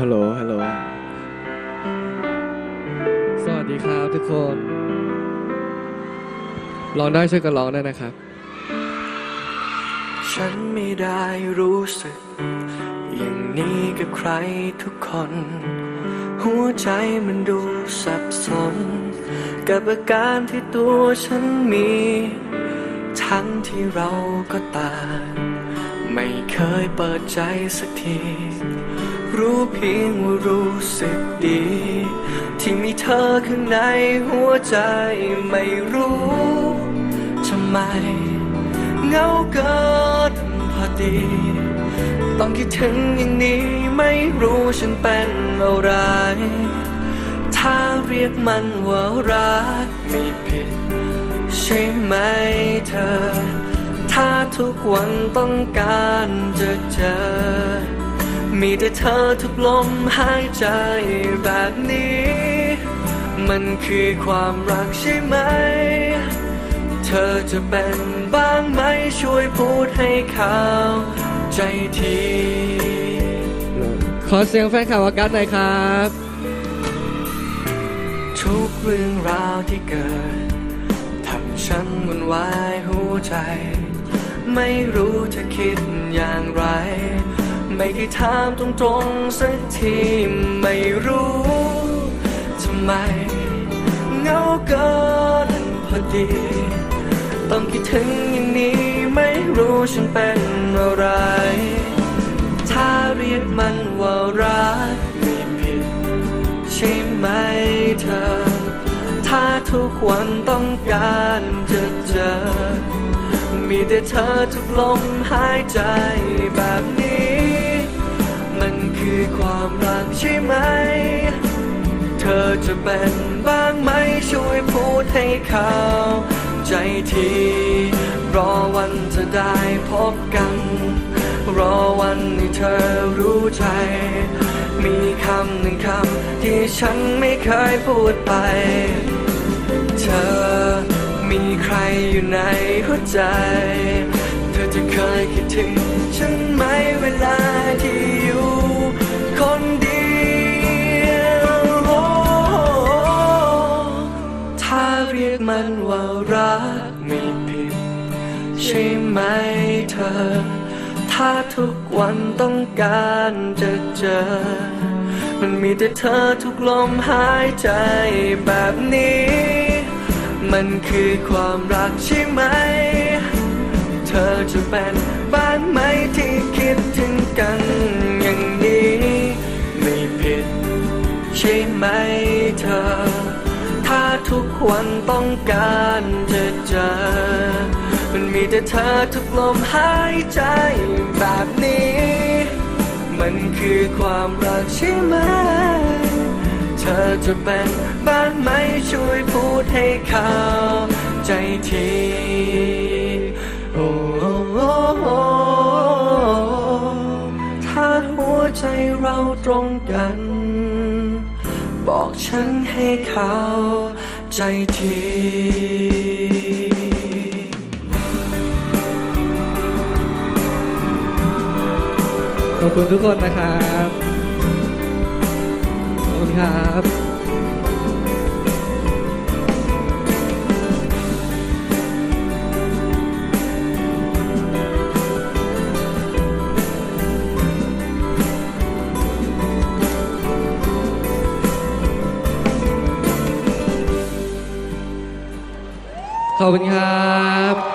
ฮัลโหล ฮัลโหล สวัสดีครับทุกคนร้องได้ช่วยกันร้องได้วยนะครับ ฉันไม่ได้รู้สึก อย่างนี้กับใครทุกคน หัวใจมันดูสับสน กับอาการที่ตัวฉันมี ทั้งที่เราก็ต่าง ไม่เคยเปิดใจสักที รู้เพียงว่ารู้สึกดี ที่มีเธอข้างในหัวใจไม่รู้ทำไมเงาเกินพอดี ต้องคิดถึงอย่างนี้ไม่รู้ฉันเป็นอะไร ถ้าเรียกมันว่ารักไม่ผิด ใช่ไหมเธอ ถ้าทุกวันต้องการจะเจอ มีแต่เธอทุกลมหายใจแบบนี้ มันคือความรักใช่ไหม เธอจะเป็นบ้างไหมช่วยพูดให้เขาใจทีขอเสียงแฟนคลับอากาศหน่อยครับ ทุกเรื่องราวที่เกิดทำฉันหมันวายหัวใจ ไม่รู้จะคิดอย่างไร ไม่ได้ถามตรงๆสักทีไม่รู้ทำไมเงาเกินพอดี ต้องคิดถึงอย่างนี้ไม่รู้ฉันเป็นอะไร ถ้าเรียกมันว่ารักไม่ผิดใช่ไหมเธอ ถ้าทุกวันต้องการจะเจอมีแต่เธอทุกลมหายใจแบบนี้ ใช่ไหม เธอจะเป็นบ้างไหมช่วยพูดให้เขาใจทีรอวันจะได้พบกัน รอวันที่เธอรู้ใจ มีคำหนึ่งคำที่ฉันไม่เคยพูดไป เธอมีใครอยู่ในหัวใจ เธอจะเคยคิดถึงฉันไหมเวลา ใช่ไหมเธอ ถ้าทุกวันต้องการจะเจอ มันมีแต่เธอทุกลมหายใจแบบนี้ มันคือความรักใช่ไหม เธอจะเป็นบ้างไหมที่คิดถึงกันอย่างนี้ไม่ผิดใช่ไหมเธอ ถ้าทุกวันต้องการจะเจอ มันมีแต่เธอทุกลมหายใจแบบนี้ มันคือความรักใช่ไหม เธอจะเป็นบ้างไหมช่วยพูดให้เขาใจทีโอ้โอ้โอ้โอ้ถ้าหัวใจเราตรงกัน บอกฉันให้เขาใจที อบคุณทุกคนนะครับขอบคุณครับขอบคุณครับ